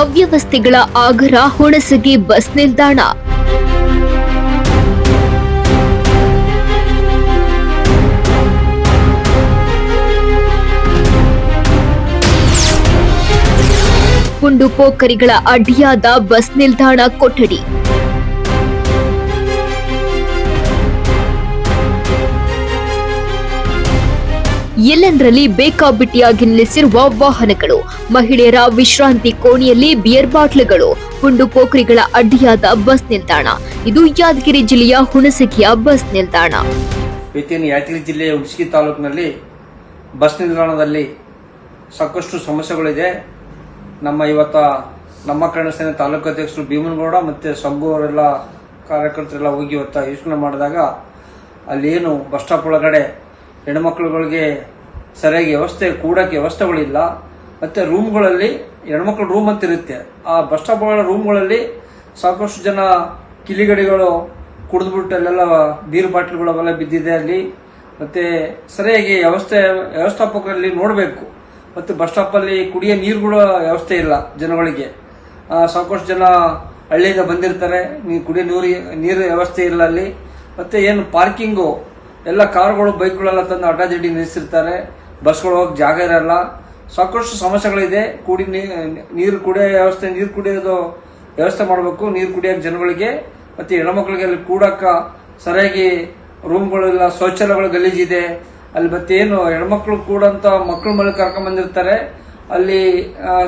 ಅವ್ಯವಸ್ಥೆಗಳ ಆಗರ Hunasagi bus ನಿಲ್ದಾಣ. ಪುಂಡು ಪೋಖರಿಗಳ ಅಡ್ಡಿಯಾದ bus ನಿಲ್ದಾಣ ಕೊಠಡಿ. ಎಲ್ಲೆಂದರಲ್ಲಿ ಬೇಕಾಬಿಟ್ಟಿಯಾಗಿ ನಿಲ್ಲಿಸಿರುವ ವಾಹನಗಳು, ಮಹಿಳೆಯರ ವಿಶ್ರಾಂತಿ ಕೋಣೆಯಲ್ಲಿ ಬಿಯರ್ ಬಾಟ್ಲುಗಳು, ಗುಂಡು ಪೋಖರಿಗಳ ಅಡ್ಡಿಯಾದ ಬಸ್ ನಿಲ್ದಾಣ. ಇದು ಯಾದಗಿರಿ ಜಿಲ್ಲೆಯ ಹುಣಸಗಿಯ ಬಸ್ ನಿಲ್ದಾಣ. ಯಾದಗಿರಿ ಜಿಲ್ಲೆಯ ಹುಣಸಗಿ ತಾಲೂಕಿನಲ್ಲಿ ಬಸ್ ನಿಲ್ದಾಣದಲ್ಲಿ ಸಾಕಷ್ಟು ಸಮಸ್ಯೆಗಳಿದೆ. ನಮ್ಮ ಇವತ್ತ ನಮ್ಮ ಕನ್ನಡ ಸೇನೆ ತಾಲೂಕು ಅಧ್ಯಕ್ಷರು ಭೀಮನಗೌಡ ಮತ್ತು ಶಂಭು ಅವರೆಲ್ಲ ಕಾರ್ಯಕರ್ತರೆಲ್ಲ ಹೋಗಿ ಇವತ್ತ ಯೋಚನೆ ಮಾಡಿದಾಗ ಅಲ್ಲೇನು ಬಸ್ ಸ್ಟಾಪ್ ಒಳಗಡೆ ಹೆಣ್ಮಕ್ಳುಗಳಿಗೆ ಸರಿಯಾಗಿ ವ್ಯವಸ್ಥೆ, ಕೂಡಕ್ಕೆ ವ್ಯವಸ್ಥೆಗಳಿಲ್ಲ. ಮತ್ತು ರೂಮ್ಗಳಲ್ಲಿ, ಹೆಣ್ಮಕ್ಳು ರೂಮ್ ಅಂತ ಇರುತ್ತೆ ಆ ಬಸ್ ಸ್ಟಾಪ್ ಒಳಗಡೆ ರೂಮ್ಗಳಲ್ಲಿ ಸಾಕಷ್ಟು ಜನ ಕಿಲಿಗಡಿಗಳು ಕುಡಿದ್ಬಿಟ್ಟು ಅಲ್ಲೆಲ್ಲ ಬೀರು ಬಾಟ್ಲುಗಳು ಅವೆಲ್ಲ ಬಿದ್ದಿದೆ ಅಲ್ಲಿ. ಮತ್ತೆ ಸರಿಯಾಗಿ ವ್ಯವಸ್ಥೆ, ವ್ಯವಸ್ಥಾಪಕರಲ್ಲಿ ನೋಡಬೇಕು. ಮತ್ತು ಬಸ್ ಸ್ಟಾಪಲ್ಲಿ ಕುಡಿಯೋ ನೀರುಗಳ ವ್ಯವಸ್ಥೆ ಇಲ್ಲ ಜನಗಳಿಗೆ. ಸಾಕಷ್ಟು ಜನ ಹಳ್ಳಿಯಿಂದ ಬಂದಿರ್ತಾರೆ. ನೀವು ಕುಡಿಯೋ ನೀರು ನೀರು ವ್ಯವಸ್ಥೆ ಇಲ್ಲ ಅಲ್ಲಿ. ಮತ್ತೆ ಏನು ಪಾರ್ಕಿಂಗು ಎಲ್ಲ ಕಾರ್ಗಳು ಬೈಕ್ಗಳೆಲ್ಲ ತಂದು ಅಡ್ಡಾದಿಡ್ಡಿ ನಿಲ್ಲಿಸಿರ್ತಾರೆ. ಬಸ್ಗಳು ಹೋಗಕ್ಕೆ ಜಾಗ ಇರಲ್ಲ. ಸಾಕಷ್ಟು ಸಮಸ್ಯೆಗಳಿದೆ. ಕುಡಿ ನೀರು ಕುಡಿಯೋ ವ್ಯವಸ್ಥೆ, ನೀರು ಕುಡಿಯೋದು ವ್ಯವಸ್ಥೆ ಮಾಡಬೇಕು. ನೀರು ಕುಡಿಯೋಕೆ ಜನಗಳಿಗೆ ಮತ್ತೆ ಹೆಣ್ಮಕ್ಳಿಗೆ ಅಲ್ಲಿ ಕೂಡಕ್ಕೆ ಸರಿಯಾಗಿ ರೂಮ್ಗಳೆಲ್ಲ ಶೌಚಾಲಯಗಳು ಗಲೀಜಿದೆ ಅಲ್ಲಿ ಮತ್ತೇನು ಹೆಣ್ಮಕ್ಳು ಕೂಡಂತ ಮಕ್ಕಳು ಮೇಲೆ ಕರ್ಕೊಂಬಂದಿರ್ತಾರೆ ಅಲ್ಲಿ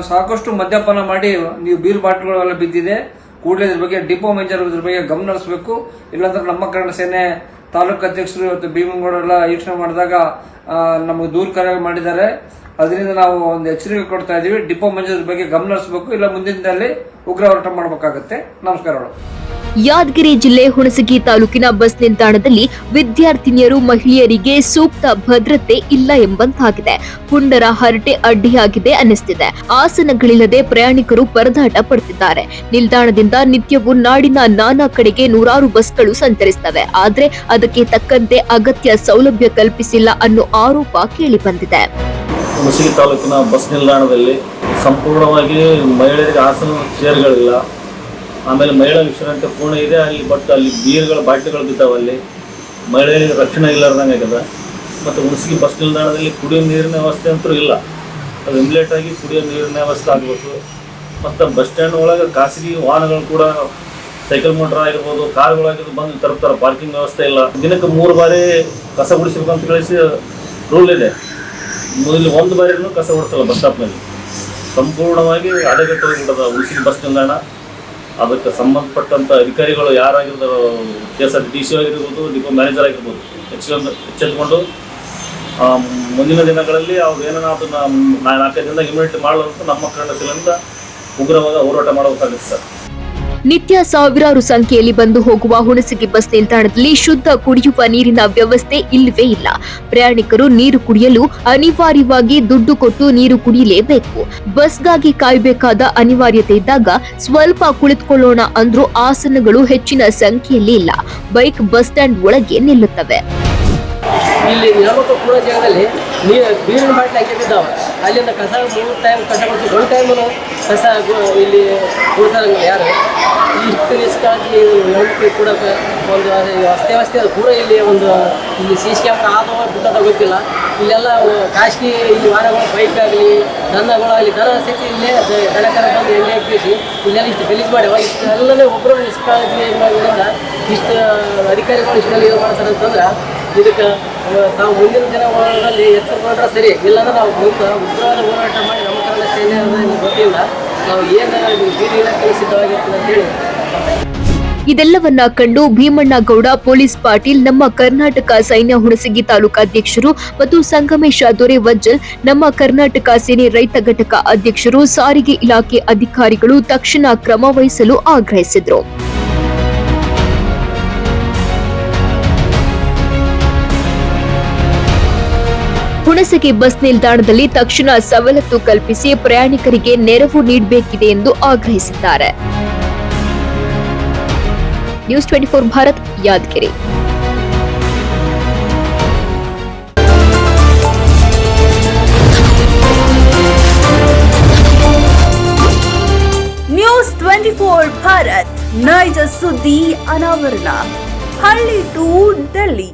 ಸಾಕಷ್ಟು ಮದ್ಯಪಾನ ಮಾಡಿ ನೀವು ಬೀರ್ ಬಾಟ್ಲುಗಳೆಲ್ಲ ಬಿದ್ದಿದೆ. ಕೂಡಲೇ ಇದ್ರ ಬಗ್ಗೆ ಡಿಪೋ ಮೇಜರ್ ಇದ್ರ ಬಗ್ಗೆ ಗಮನ ಹರಿಸಬೇಕು. ಇಲ್ಲಾಂದ್ರೆ ನಮ್ಮ ಕನ್ನಡ ಸೇನೆ ತಾಲೂಕು ಅಧ್ಯಕ್ಷರು ಇವತ್ತು ಭೀಮನಗೌಡರೆಲ್ಲ ಯೋಚನೆ ಮಾಡಿದಾಗ ನಮಗೆ ದೂರ ಕರೆ ಮಾಡಿದ್ದಾರೆ. ಅದರಿಂದ ನಾವು ಒಂದು ಎಚ್ಚರಿಕೆ ಕೊಡ್ತಾ ಇದೀವಿ. ಡಿಪೋ ಮೇಜರ್ ಬಗ್ಗೆ ಗಮನ ಹರಿಸಬೇಕು. ಇಲ್ಲ ಮುಂದಿನ ಉಗ್ರ ಹೋರಾಟ ಮಾಡಬೇಕಾಗುತ್ತೆ. ನಮಸ್ಕಾರಗಳು ಯಾದಗಿರಿ ಜಿಲ್ಲೆ ಹುಣಸಗಿ ತಾಲೂಕಿನ ಬಸ್ ನಿಲ್ದಾಣದಲ್ಲಿ ವಿದ್ಯಾರ್ಥಿನಿಯರು ಮಹಿಳೆಯರಿಗೆ ಸೂಕ್ತ ಭದ್ರತೆ ಇಲ್ಲ ಎಂಬಂತಾಗಿದೆ. ಪುಂಡರ ಹರಟೆ ಅಡ್ಡಿಯಾಗಿದೆ ಅನ್ನಿಸ್ತಿದೆ. ಆಸನಗಳಿಲ್ಲದೆ ಪ್ರಯಾಣಿಕರು ಪರದಾಟ ಪಡುತ್ತಿದ್ದಾರೆ. ನಿಲ್ದಾಣದಿಂದ ನಿತ್ಯವೂ ನಾಡಿನ ನಾನಾ ಕಡೆಗೆ ನೂರಾರು ಬಸ್ಗಳು ಸಂಚರಿಸುತ್ತವೆ. ಆದರೆ ಅದಕ್ಕೆ ತಕ್ಕಂತೆ ಅಗತ್ಯ ಸೌಲಭ್ಯ ಕಲ್ಪಿಸಿಲ್ಲ ಅನ್ನೋ ಆರೋಪ ಕೇಳಿಬಂದಿದೆ ಹುಣಸಗಿ ತಾಲೂಕಿನ ಬಸ್ ನಿಲ್ದಾಣದಲ್ಲಿ ಸಂಪೂರ್ಣವಾಗಿ ಮಹಿಳೆಯರಿಗೆ ಆಸನ ಚೇರ್ಗಳಿಲ್ಲ. ಆಮೇಲೆ ಮಹಿಳಾ ವಿಶ್ರಾಂತಿ ಪೂರ್ಣ ಇದೆ, ಅಲ್ಲಿ ಬಟ್ ಅಲ್ಲಿ ಬೀರ್ಗಳ, ಬಾಟ್ಲಿಗಳು ಬಿದ್ದಾವೆ ಅಲ್ಲಿ. ಮಹಿಳೆಯರಿಗೆ ರಕ್ಷಣೆ ಇಲ್ಲದಂಗೆ ಆಗ್ಯದ ಮತ್ತು ಹುಣಸಗಿ ಬಸ್ ನಿಲ್ದಾಣದಲ್ಲಿ ಕುಡಿಯೋ ನೀರಿನ ವ್ಯವಸ್ಥೆ ಅಂತೂ ಇಲ್ಲ. ಅದು ಇಮ್ಮಿಡಿಯೇಟ್ ಆಗಿ ಕುಡಿಯೋ ನೀರಿನ ವ್ಯವಸ್ಥೆ ಆಗಬೇಕು. ಮತ್ತು ಬಸ್ ಸ್ಟ್ಯಾಂಡ್ ಒಳಗೆ ಖಾಸಗಿ ವಾಹನಗಳು ಕೂಡ ಸೈಕಲ್ ಮೋಟರ್ ಆಗಿರ್ಬೋದು ಕಾರ್ಗಳಾಗಿದ್ದು ಬಂದು ತರ್ತಾರೆ ಪಾರ್ಕಿಂಗ್ ವ್ಯವಸ್ಥೆ ಇಲ್ಲ. ದಿನಕ್ಕೆ ಮೂರು ಬಾರಿ ಕಸ ಗುಡಿಸ್ಬೇಕಂತ ಕಳಿಸಿ ರೂಲ್ ಇದೆ. ಮೊದಲು ಒಂದು ಬಾರಿನೂ ಕಸ ಓಡಿಸಲ್ಲ ಬಸ್ ಸ್ಟಾಪ್ನಲ್ಲಿ ಸಂಪೂರ್ಣವಾಗಿ ಹದಗೆಟ್ಟು ಹೋಗ್ಬಿಟ್ಟದ ಉಳಿಸಿದ ಬಸ್ ನಿಲ್ದಾಣ, ಅದಕ್ಕೆ ಸಂಬಂಧಪಟ್ಟಂಥ ಅಧಿಕಾರಿಗಳು ಯಾರಾಗಿರ್ತಾರೋ K S R T C ಆಗಿರ್ಬೋದು ಡಿಪೋ ಮ್ಯಾನೇಜರ್ ಆಗಿರ್ಬೋದು ಎಚ್ಚೆಂದು ಎಚ್ಚೆತ್ಕೊಂಡು ಮುಂದಿನ ದಿನಗಳಲ್ಲಿ ಅವ್ರು ಏನೇನೋ ಅದನ್ನು ನಾಲ್ಕೈದು ದಿನ ಇಮ್ಯುನಿಟಿ ಮಾಡಲು ನಮ್ಮ ಕನ್ನಡ ಸೇನೆಯಿಂದ ಉಗ್ರವಾದ ಹೋರಾಟ ಮಾಡಬೇಕಾಗುತ್ತೆ ಸರ್. ನಿತ್ಯ ಸಾವಿರಾರು ಸಂಖ್ಯೆಯಲ್ಲಿ ಬಂದು ಹೋಗುವ ಹುಣಸಗಿ ಬಸ್ ನಿಲ್ದಾಣದಲ್ಲಿ ಶುದ್ಧ ಕುಡಿಯುವ ನೀರಿನ ವ್ಯವಸ್ಥೆ ಇಲ್ಲವೇ ಇಲ್ಲ. ಪ್ರಯಾಣಿಕರು ನೀರು ಕುಡಿಯಲು ಅನಿವಾರ್ಯವಾಗಿ ದುಡ್ಡು ಕೊಟ್ಟು ನೀರು ಕುಡಿಯಲೇಬೇಕು. ಬಸ್ಗಾಗಿ ಕಾಯಬೇಕಾದ ಅನಿವಾರ್ಯತೆ ಇದ್ದಾಗ ಸ್ವಲ್ಪ ಕುಳಿತುಕೊಳ್ಳೋಣ ಅಂದ್ರೂ ಆಸನಗಳು ಹೆಚ್ಚಿನ ಸಂಖ್ಯೆಯಲ್ಲಿ ಇಲ್ಲ. ಬೈಕ್ ಬಸ್ ಸ್ಟ್ಯಾಂಡ್ ಒಳಗೆ ನಿಲ್ಲುತ್ತವೆ. ನೀರು ನೀರಿನ ಬಾಟ್ಲಿ ಹಾಕಿದ್ದಾವೆ ಅಲ್ಲಿಂದ ಕಸ ಮೂರು ಟೈಮ್ ಕಸ ಕೊಡ್ತೀವಿ ಒಂದು ಟೈಮು ಕಸ ಇಲ್ಲಿ ಗುಡಿಸೋಂಗಿಲ್ಲ ಯಾರು? ಇಷ್ಟು ನಿಷ್ಕಾಳಜಿ ಹೆಣ್ಮಕ್ಳಿಗೆ ಕೂಡ ಒಂದು ಅಸ್ತವ್ಯಸ್ತೆ ಅದು ಕೂಡ ಇಲ್ಲಿ ಒಂದು ಇಲ್ಲಿ ಸಿ ಸಿ ಕ್ಯಾಮ್ರಾ ಆದವ ಬಿಟ್ಟದ ಗೊತ್ತಿಲ್ಲ. ಇಲ್ಲೆಲ್ಲ ಖಾಸಗಿ ಇಲ್ಲಿ ವಾಹನಗಳು ಬೈಕ್ ಆಗಲಿ, ದನಗಳು ಆಗಲಿ, ದನ ಸ್ಥಿತಿ ಇಲ್ಲೇ ದನ ಕರ ಬಂದು ಎಣ್ಣೆ ಹಾಕಿಸಿ ಇಲ್ಲೆಲ್ಲ ಇಷ್ಟು ಗಲೀಜು ಮಾಡ್ಯಾವ. ಇಷ್ಟು ಎಲ್ಲನೇ ಒಬ್ಬರು ನಿಷ್ಕಾಳಜಿ ಇಷ್ಟು ಅಧಿಕಾರಿಗಳು ಇಷ್ಟೆಲ್ಲ ಇದು ಮಾಡ್ತಾರೆ ಅಂತಂದ್ರೆ ಇದಕ್ಕೆ ತಾವು ಮುಂದಿನ ದಿನಗಳಲ್ಲಿ ಎಚ್ಚರಗೊಂಡ್ರೆ ಸರಿ. ಇಲ್ಲಾಂದ್ರೆ ನಾವು ಮುಂದೆ ಉಗ್ರವಾದ ಹೋರಾಟ ಮಾಡಿ ನಮ್ಮ ಕನ್ನಡ ಸೇನೆ ಗೊತ್ತಿಲ್ಲ. ನಾವು ಏನು ಬೀದಿ ಇಲಾಖೆಯಲ್ಲಿ ಸಿದ್ಧವಾಗಿರ್ತೀವಿ ಅಂತೇಳಿ ಇದೆಲ್ಲವನ್ನ ಕಂಡು ಭೀಮಣ್ಣಗೌಡ ಪೊಲೀಸ್ ಪಾಟೀಲ್, ನಮ್ಮ ಕರ್ನಾಟಕ ಸೈನ್ಯ ಹುಣಸಗಿ ತಾಲೂಕಾಧ್ಯಕ್ಷರು ಮತ್ತು ಸಂಗಮೇಶ ದೊರೆ ವಜ್ಜಲ್ ನಮ್ಮ ಕರ್ನಾಟಕ ಸೇನೆ ರೈತ ಘಟಕ ಅಧ್ಯಕ್ಷರು, ಸಾರಿಗೆ ಇಲಾಖೆ ಅಧಿಕಾರಿಗಳು ತಕ್ಷಣ ಕ್ರಮ ವಹಿಸಲು ಆಗ್ರಹಿಸಿದರು. ಹುಣಸಗಿ ಬಸ್ ನಿಲ್ದಾಣದಲ್ಲಿ ತಕ್ಷಣ ಸವಲತ್ತು ಕಲ್ಪಿಸಿ ಪ್ರಯಾಣಿಕರಿಗೆ ನೆರವು ನೀಡಬೇಕಿದೆ ಎಂದು ಆಗ್ರಹಿಸಿದ್ದಾರೆ. News twenty four Bharat, Yadgiri. Bharat, ನೈಜ ಸುದ್ದಿ ಅನಾವರಣ. ಹಳ್ಳಿ ಟು ಡೆಲ್ಲಿ